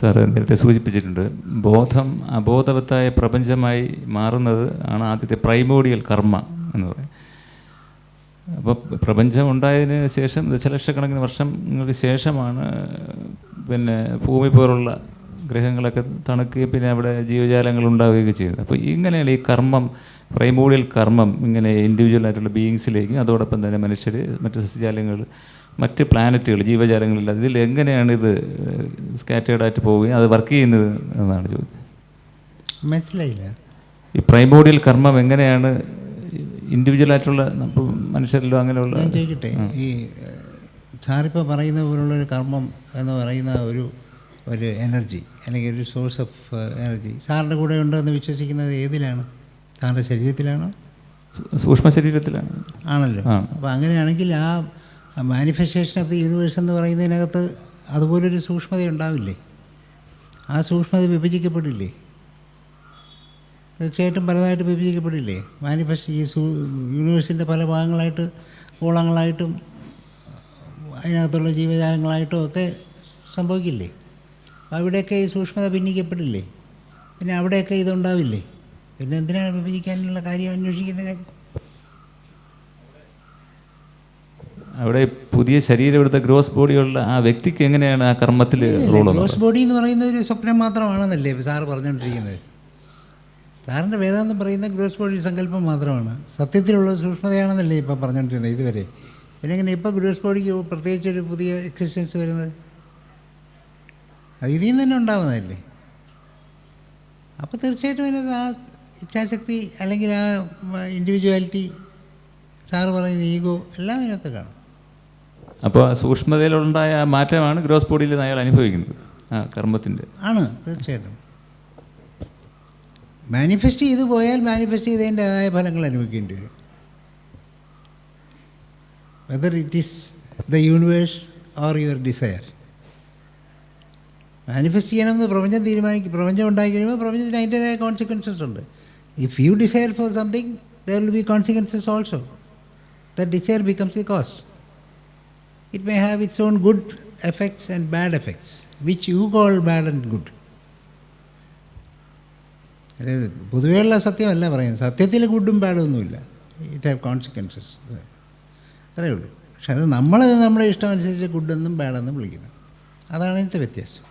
Sir നേരത്തെ സൂചിപ്പിച്ചിട്ടുണ്ട്. ബോധം അബോധവത്തായ പ്രപഞ്ചമായി മാറുന്നത് ആണ് ആദ്യത്തെ പ്രൈമോഡിയൽ കർമ്മ എന്ന് പറയും അപ്പോൾ പ്രപഞ്ചം ഉണ്ടായതിന് ശേഷം ദശലക്ഷക്കണക്കിന് വർഷങ്ങൾക്ക് ശേഷമാണ് പിന്നെ ഭൂമി പോലുള്ള ഗ്രഹങ്ങളൊക്കെ തണുക്കുകയും പിന്നെ അവിടെ ജീവജാലങ്ങൾ ഉണ്ടാവുകയൊക്കെ ചെയ്യുന്നത് അപ്പോൾ ഇങ്ങനെയാണ് ഈ കർമ്മം പ്രൈമോഡിയൽ കർമ്മം ഇങ്ങനെ ഇൻഡിവിജ്വൽ ആയിട്ടുള്ള ബീയിങ്സിലേക്കും അതോടൊപ്പം തന്നെ മനുഷ്യർ മറ്റ് സസ്യജാലങ്ങൾ മറ്റ് പ്ലാനറ്റുകൾ ജീവജാലങ്ങളില്ല. ഇതിൽ എങ്ങനെയാണ് ഇത് സ്കാറ്റേർഡ് ആയിട്ട് പോവുകയും അത് വർക്ക് ചെയ്യുന്നത് എന്നാണ് ചോദ്യം. മനസ്സിലായില്ല. ഈ പ്രൈമോഡിയൽ കർമ്മം എങ്ങനെയാണ് ഇൻഡിവിജ്വൽ ആയിട്ടുള്ള ഇപ്പോൾ മനുഷ്യരിലോ അങ്ങനെയുള്ള ഞാൻ ചോദിക്കട്ടെ ഈ സാറിപ്പോൾ പറയുന്ന പോലുള്ള ഒരു കർമ്മം എന്ന് പറയുന്ന ഒരു ഒരു എനർജി അല്ലെങ്കിൽ ഒരു സോഴ്സ് ഓഫ് എനർജി സാറിന്റെ കൂടെ ഉണ്ടെന്ന് വിശ്വസിക്കുന്നത് ഏതിലാണ്? സാറിന്റെ ശരീരത്തിലാണോ? സൂക്ഷ്മ ശരീരത്തിലാണ് ആണല്ലോ അപ്പോൾ അങ്ങനെയാണെങ്കിൽ ആ മാനിഫെസ്റ്റേഷൻ ഓഫ് ദി യൂണിവേഴ്സ് എന്ന് പറയുന്നതിനകത്ത് അതുപോലൊരു സൂക്ഷ്മത ഉണ്ടാവില്ലേ? ആ സൂക്ഷ്മത വിഭജിക്കപ്പെടില്ലേ? തീർച്ചയായിട്ടും പലതായിട്ട് വിഭജിക്കപ്പെടില്ലേ? മാനിഫെസ്റ്റ് ഈ സൂ യൂണിവേഴ്സിന്റെ പല ഭാഗങ്ങളായിട്ട് ഗോളങ്ങളായിട്ടും അതിനകത്തുള്ള ജീവജാലങ്ങളായിട്ടും ഒക്കെ സംഭവിക്കില്ലേ? അവിടെയൊക്കെ ഈ സൂക്ഷ്മത ഭിന്നിക്കപ്പെടില്ലേ? പിന്നെ അവിടെയൊക്കെ ഇതുണ്ടാവില്ലേ? പിന്നെ എന്തിനാണ് വിഭജിക്കാനുള്ള കാര്യം അന്വേഷിക്കേണ്ട കാര്യം? അവിടെ പുതിയ ശരീരം എടുത്ത ഗ്രോസ് ബോഡിയുള്ള ആ വ്യക്തിക്ക് എങ്ങനെയാണ് ആ കർമ്മത്തിൽ റോൾ ഗ്രോസ് ബോഡി എന്ന് പറയുന്ന ഒരു സ്വപ്നം മാത്രമാണെന്നല്ലേ സാർ സാറ് പറഞ്ഞുകൊണ്ടിരിക്കുന്നത് സാറിന്റെ വേദാന്തം പറയുന്ന ഗ്രോസ് ബോഡി സങ്കല്പം മാത്രമാണ്. സത്യത്തിലുള്ള സൂക്ഷ്മതയാണെന്നല്ലേ ഇപ്പം പറഞ്ഞുകൊണ്ടിരുന്നത് ഇതുവരെ. പിന്നെ എങ്ങനെ ഇപ്പോൾ ഗ്രോസ് ബോഡിക്ക് പ്രത്യേകിച്ച് ഒരു പുതിയ എക്സിസ്റ്റൻസ് വരുന്നത്? അത് ഇതിൽ നിന്ന് തന്നെ ഉണ്ടാവുന്നതല്ലേ? അപ്പോൾ തീർച്ചയായിട്ടും അതിനകത്ത് ആ ഇച്ഛാശക്തി അല്ലെങ്കിൽ ആ ഇൻഡിവിജ്വാലിറ്റി സാറ് പറയുന്ന ഈഗോ എല്ലാം ഇതിനകത്ത് കാണും. അപ്പോൾ സൂക്ഷ്മതയിലുണ്ടായ മാറ്റമാണ് ഗ്രോസ് ബോഡിയിൽ അയാൾ അനുഭവിക്കുന്നത്. ആ കർമ്മത്തിന്റെ ആണ് തീർച്ചയായിട്ടും. മാനിഫെസ്റ്റ് ചെയ്തു പോയാൽ മാനിഫെസ്റ്റ് ചെയ്തതിന്റെതായ ഫലങ്ങൾ അനുഭവിക്കേണ്ടി വരും. Whether it is the universe or your desire manifest ചെയ്യണമെന്ന് പ്രപഞ്ചം തീരുമാനിക്കും പ്രപഞ്ചം ഉണ്ടാക്കി കഴിയുമ്പോൾ പ്രപഞ്ചത്തിന് അതിന്റെതായ കോൺസിക്വൻസസ് ഉണ്ട്. If you desire for something there will be consequences also the desire becomes the cause it may have its own good effects and bad effects, which you call bad and good. അതായത് പൊതുവെയുള്ള സത്യമല്ല പറയുന്നത്. സത്യത്തിൽ ഗുഡും ബാഡും ഒന്നുമില്ല. It have consequences അത്രയേ ഉള്ളൂ. പക്ഷെ അത് നമ്മൾ നമ്മുടെ ഇഷ്ടമനുസരിച്ച് ഗുഡെന്നും ബാഡെന്നും വിളിക്കുന്നത്. അതാണ് ഇതിന്റെ വ്യത്യാസം.